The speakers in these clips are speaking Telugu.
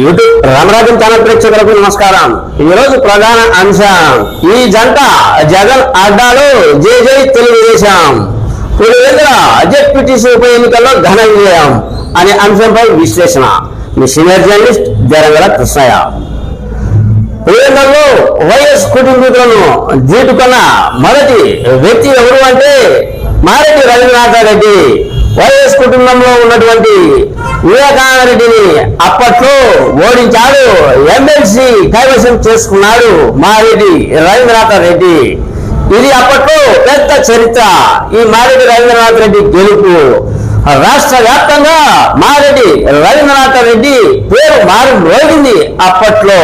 యూట్యూబ్ రామరాజన్ ఛానల్ ప్రేక్షకులకు నమస్కారం. ఈ రోజు ప్రధాన అంశం ఈ జంట జగన్ అడ్డాలు జై జై తెలుగుదేశం. పులివెందుల జెడ్పీటీసీ ఉప ఎన్నికల్లో ఘన విజయం అనే అంశంపై విశ్లేషణ. మీ సీనియర్ జర్నలిస్ట్ జరంగల కృష్ణయ్య. పులివెందులలో వైఎస్ కుటుంబీకులను జీటుకున్న మొదటి వ్యక్తి ఎవరు అంటే మారెడ్డి రవీంద్రనాథ్ రెడ్డి. వైఎస్ కుటుంబంలో ఉన్నటువంటి వివేకానంద రెడ్డిని అప్పట్లో ఓడించాడు. ఎమ్మెల్సీ కైవసం చేసుకున్నాడు మారెడ్డి రవీంద్రనాథ్ రెడ్డి. ఇది అప్పట్లో పెద్ద చరిత్ర. ఈ మారెడ్డి రవీంద్రనాథ్ రెడ్డి గెలుపు. రాష్ట్ర వ్యాప్తంగా మారెడ్డి రవీంద్రనాథ్ రెడ్డి పేరు మారు రోగింది అప్పట్లో.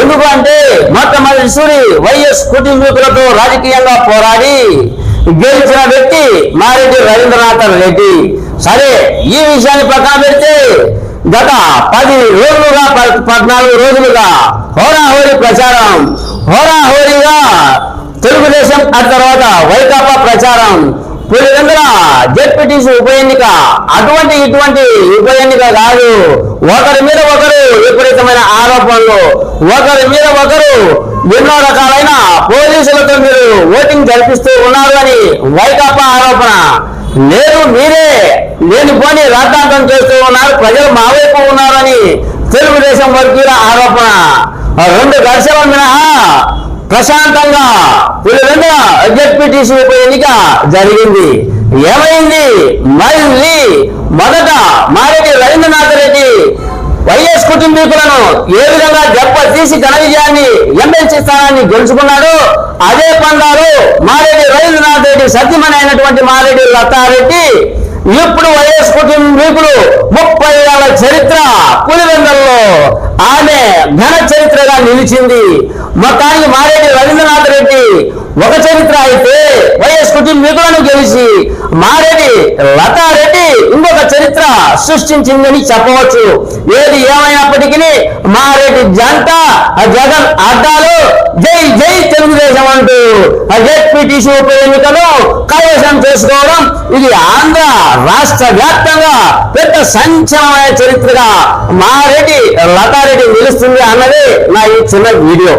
ఎందుకు అంటే మొట్టమొదటిసారి వైఎస్ కుటుంబీకులతో రాజకీయంగా పోరాడి గెలిచిన వ్యక్తి మారెడ్డి రవీంద్రనాథ్ రెడ్డి. సరే ఈ విషయాన్ని పక్కన పెడితే గత పది రోజులుగా పద్నాలుగు రోజులుగా హోరాహోరీ ప్రచారం. హోరాహోరీగా తెలుగుదేశం ఆ తర్వాత వైకాపా ప్రచారం. పులివెందుల జెడ్పీటీసీ ఉప ఎన్నిక. అటువంటి ఇటువంటి ఉప ఎన్నిక కాదు. ఒకరి మీద ఒకరు విపరీతమైన ఆరోపణలు ఒకరి మీద ఒకరు ఎన్నో రకాలైన ఓటింగ్ జరిపిస్తూ ఉన్నారు అని వైకాపా ఆరోపణ. లేదు మీరే లేనిపోని రాద్ధాంతం చేస్తూ ఉన్నారు ప్రజలు మా వైపు ఉన్నారని తెలుగుదేశం వర్గీయుల ఆరోపణ. రెండు ఘర్షణ మినహా ప్రశాంతంగా పులివెందుల జెడ్పీటీసీ ఉప ఎన్నిక జరిగింది. ఏమైంది? మళ్ళీ మొదట మారెడ్డి రవీంద్రనాథ్ రెడ్డి వైఎస్ కుటుంబీకులను ఏ విధంగా దెబ్బ తీసి ఘన విజయాన్ని ఎమ్మెల్సీ స్థానాన్ని గెలుచుకున్నాడు? అదే పండాలు మారెడ్డి రవీంద్రనాథ్ రెడ్డి సత్యమని అయినటువంటి మారెడ్డి లతారెడ్డి ఇప్పుడు వైఎస్ కుటుంబీకులు ముప్పై ఏళ్ళ చరిత్ర పులివెందల్లో ఆమె ఘన చరిత్రగా నిలిచింది. మొత్తానికి మారెడ్డి రవీంద్రనాథ్ రెడ్డి ఒక చరిత్ర అయితే వైఎస్ కుటుంబీకులను గెలిచి మారెడ్డి లతారెడ్డి ఇంకొక చరిత్ర సృష్టించిందని చెప్పవచ్చు. ఏది ఏమైనప్పటికీ మారెడ్డి జంట జగన్ అడ్డాలు జై జై జెడ్పీటీసీ ఉప ఎన్నికలు కైవసం చేసుకోవడం ఇది ఆంధ్ర రాష్ట్ర వ్యాప్తంగా పెద్ద సంచలనమైన చరిత్రగా మారెడ్డి లతారెడ్డి నిలుస్తుంది అన్నది నా ఈ చిన్న వీడియో.